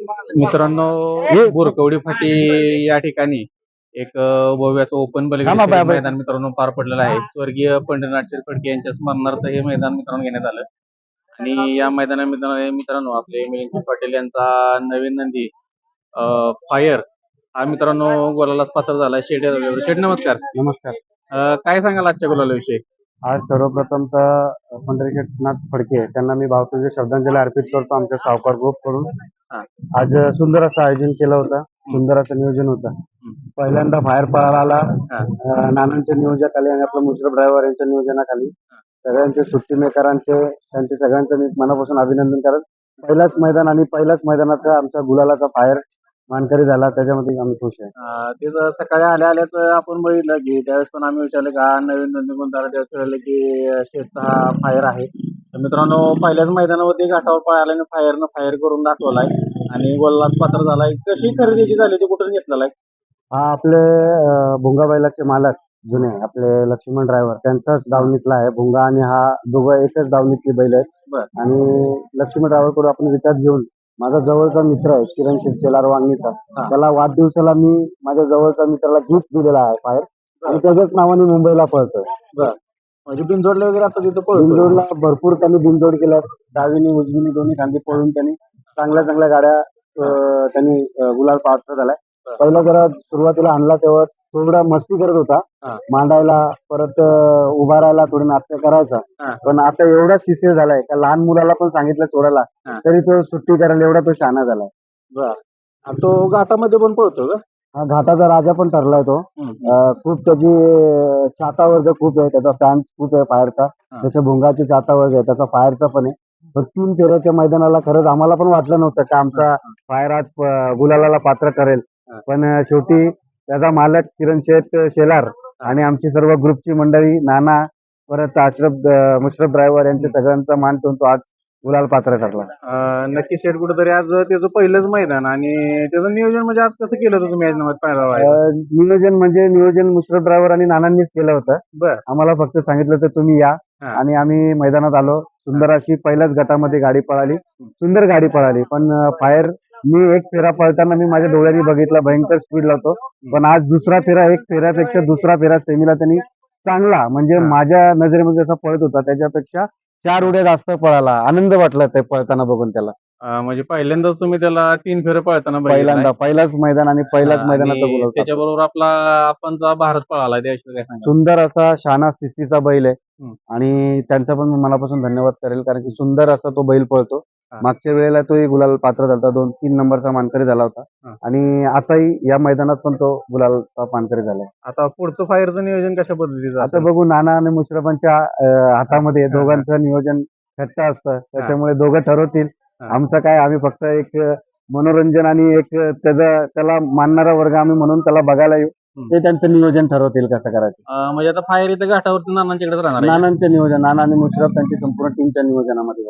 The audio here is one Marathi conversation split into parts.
मित्रांनो बोरकवडी फाटी या ठिकाणी एक अ, भव्य असं ओपन बाय. मैदान मित्रांनो पार पडलेलं आहे. स्वर्गीय पंढरीनाथ फडके यांच्या स्मरणार्थ हे मैदान मित्रांनो घेण्यात आलं. आणि या मैदानामध्ये मित्रांनो आपले मिलिंद पाटील यांचा नवीन नंदी फायर हा मित्रांनो गोलालाच पात्र झाला शेट शेट नमस्कार. नमस्कार. काय सांगाल आजच्या गोलाला विषयी आज सर्वप्रथम तर पंढरीनाथ फडके त्यांना मी भावपूर्ण श्रद्धांजली अर्पित करतो आमच्या सावकार ग्रुपकडून हा. आज सुंदर असं आयोजन केलं होतं. सुंदर असं नियोजन होतं. पहिल्यांदा बाहेर पळाला आला. हा. अं, नानांच्या नियोजनाखाली आणि आपलं मुश्रफ ड्रायव्हर यांच्या नियोजनाखाली. सगळ्यांचे सुट्टी मेकरांचे त्यांचे सगळ्यांचं मी मनापासून अभिनंदन करत पहिलाच मैदान आणि पहिल्याच मैदानाचा आमचा गुलालाचा फायर मानकरी झाला. त्याच्यामध्ये आम्ही खुश आहे. अं, ते जर सकाळी आल्या आल्याच आपण बघितलं की त्यावेळेस पण आम्ही विचारलं का नवीन नंदी कोणता आला त्यावेळेस कळलं की अं, शेठचा हा फायर आहे. तर मित्रांनो पहिल्याच मैदानावरती घाटावर आणि फायरनं फायर करून दाखवलाय आणि गोल्लाच पात्र झालाय कशी खरेदीची झाली ती कुठून घेतलेला आहे? हा आपले अं, भुंगा बैलाचे मालक जुने आपले लक्ष्मण ड्रायव्हर त्यांचाच दावणीतला आहे भुंगा आणि हा दोघं एकच दावणीतली बैल आहेत. आणि लक्ष्मण ड्रायव्हरकडून आपण विकत घेऊन माझा जवळचा मित्र आहे किरण शेठ शेलार वांगणीचा. त्याला वाढदिवसाला मी माझ्या जवळच्या मित्राला गिफ्ट दिलेला आहे बाहेर आणि त्याच्याच नावाने मुंबईला पळतोय. म्हणजे बिनजोडले वगैरे आता तिथं पळतो बिनजोडला भरपूर त्यांनी बिनजोड केल्या डावीनी उजवीनी दोन्ही खांदी पळून त्यांनी चांगल्या चांगल्या गाड्या अं, त्यांनी अं, गुलाल पात्र झालाय बरं. पहिला जरा सुरुवातीला आणला तेव्हा थोडा मस्ती करत होता. मांडायला परत अं, उभा राहायला थोडी नाट्य करायचा हा. पण आता एवढा शिस्तीर झालाय त्या लहान मुलाला पण सांगितलं सोडायला हा. तरी तो सुट्टी करायला एवढा तो शहाणा झालाय बर आणि तो घाटामध्ये पण पळतो का हा घाटाचा राजा पण ठरलाय तो अं, खूप त्याची अं, चाहता वर्ग खूप आहे त्याचा फॅन्स खूप आहे फायरचा. जसं भुंगाची चाहता वर्ग आहे त्याचा फायरचा पण आहे. पण तीन फेऱ्याच्या मैदानाला खरंच आम्हाला पण वाटलं नव्हतं की आमचा फायर आज प- गुलालाला पात्र करेल. पण अं, शेवटी त्याचा मालक किरण शेठ शेलार आणि आमची सर्व ग्रुपची मंडळी नाना परत अशरफ अं, मुशरफ ड्रायव्हर यांच्या सगळ्यांचा मान ठेवून तो आज गुलाल पात्र ठरला अं, नक्की शेट कुठेतरी आज त्याचं पहिलंच मैदान आणि त्याचं नियोजन म्हणजे आज कसं केलं होतं तुम्ही आज पाहिला अं, नियोजन म्हणजे नियोजन मुशरफ ड्रायव्हर आणि नानांनीच केलं होतं. बर. आम्हाला फक्त सांगितलं तर तुम्ही या. हा. आणि आम्ही मैदानात आलो. सुंदर अशी पहिल्याच गटामध्ये गाडी पळाली. सुंदर गाडी पळाली. पण फायर मी एक फेरा पळताना मी माझ्या डोळ्यांनी बघितला. भयंकर स्पीड लावतो पण आज दुसरा फेरा एक फेऱ्यापेक्षा दुसरा फेरा सेमीला त्यांनी चांगला म्हणजे हा. माझ्या नजरेमध्ये जसा पळत होता त्याच्यापेक्षा चार उड्या जास्त पळाला आनंद वाटला ते पळताना बघून त्याला अं, म्हणजे पहिल्यांदाच तुम्ही त्याला तीन फेरे पळताना बघितलंय. पहिल्यांदा पहिलाच मैदान आणि मैदानाचा गुलाल त्याच्याबरोबर आपला आपणचा भारत पळाला त्याविषयी काय सांगा सुंदर असा शहाणा शिस्तीचा बैल आहे हम्म. आणि त्यांचा पण मी मनापासून धन्यवाद करेल कारण की सुंदर असा तो बैल पळतो. मागच्या वेळेला तोही गुलाल पात्र झाला दोन तीन नंबरचा मानकरी झाला होता. आणि आताही या मैदानात पण तो गुलालचा मानकरी झालाय आता पुढचं फायरचं नियोजन कशा पद्धतीचं आता असेल? बघू नाना आणि मुश्रफांच्या हातामध्ये. दोघांचं नियोजन घट्ट असतं. त्याच्यामुळे दोघं ठरवतील. हा. आमचं काय आम्ही फक्त एक मनोरंजन आणि एक त्याचा त्याला मानणारा वर्ग आम्ही म्हणून त्याला बघायला येऊ. ते त्यांचं नियोजन ठरवतील कसं करायचं. म्हणजे आता फायर इथं घाटावरती नानांच्याकडेच राहणार आहे. नानांचे नियोजन नाना आणि मुश्रफ त्यांची संपूर्ण टीमच्या नियोजनामध्ये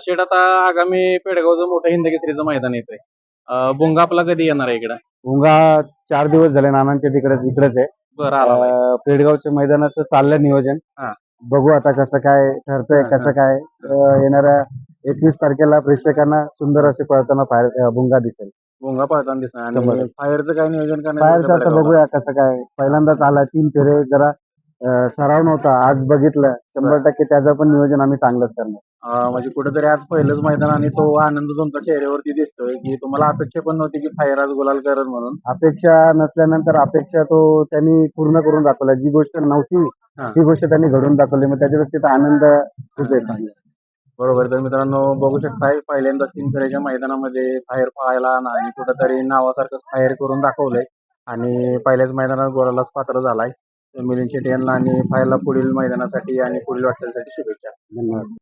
शेट आता आगामी पेडगावचं मोठं हिंद केसरीचं मैदान येतंय अं, बुंगा आपला कधी येणार आहे इकडं उंगा चार दिवस झाले नानांच्या तिकडे इकडेच आहे बरं आला बाई. अं, पेडगावच्या मैदानाचं चाललंय नियोजन हा. बघू आता कसं काय ठरतंय हा, कसं. काय अं, येणाऱ्या एकवीस तारखेला प्रेक्षकांना सुंदर असे पळताना फायर भुंगा दिसेल बुंगा पळताना दिसणार शंभर आणि टक्के. फायरचं काय नियोजन फायरचं करण्याचं आता बघूया कसं काय पहिल्यांदाच आला तीन फेरे जरा सराव नव्हता. आज बघितलं. शंभर टक्के त्याचं पण नियोजन आम्ही चांगलंच करणार. अं, म्हणजे कुठेतरी आज पहिलंच मैदान आणि तो आनंद तुमच्या चेहऱ्यावरती दिसतोय की तुम्हाला अपेक्षा पण नव्हती की फायर आज गुलाल करत म्हणून. अपेक्षा नसल्यानंतर अपेक्षा तो त्यांनी पूर्ण करून दाखवला. जी गोष्ट नव्हती हा. ती गोष्ट त्यांनी घडून दाखवली. मग त्याच्यापेक्षा आनंद खूप आहे. बरोबर. तर मित्रांनो बघू शकताय पहिल्यांदाच तीन फेऱ्याच्या मैदानामध्ये फायर पळायला आला आणि कुठंतरी नावासारखं फायर करून दाखवलंय. आणि पहिल्याच मैदानात गोलालाच पात्र झालाय. मिलिंद शेट्टी यांना आणि फायला पुढील मैदानासाठी आणि पुढील वाटचालीसाठी शुभेच्छा. धन्यवाद.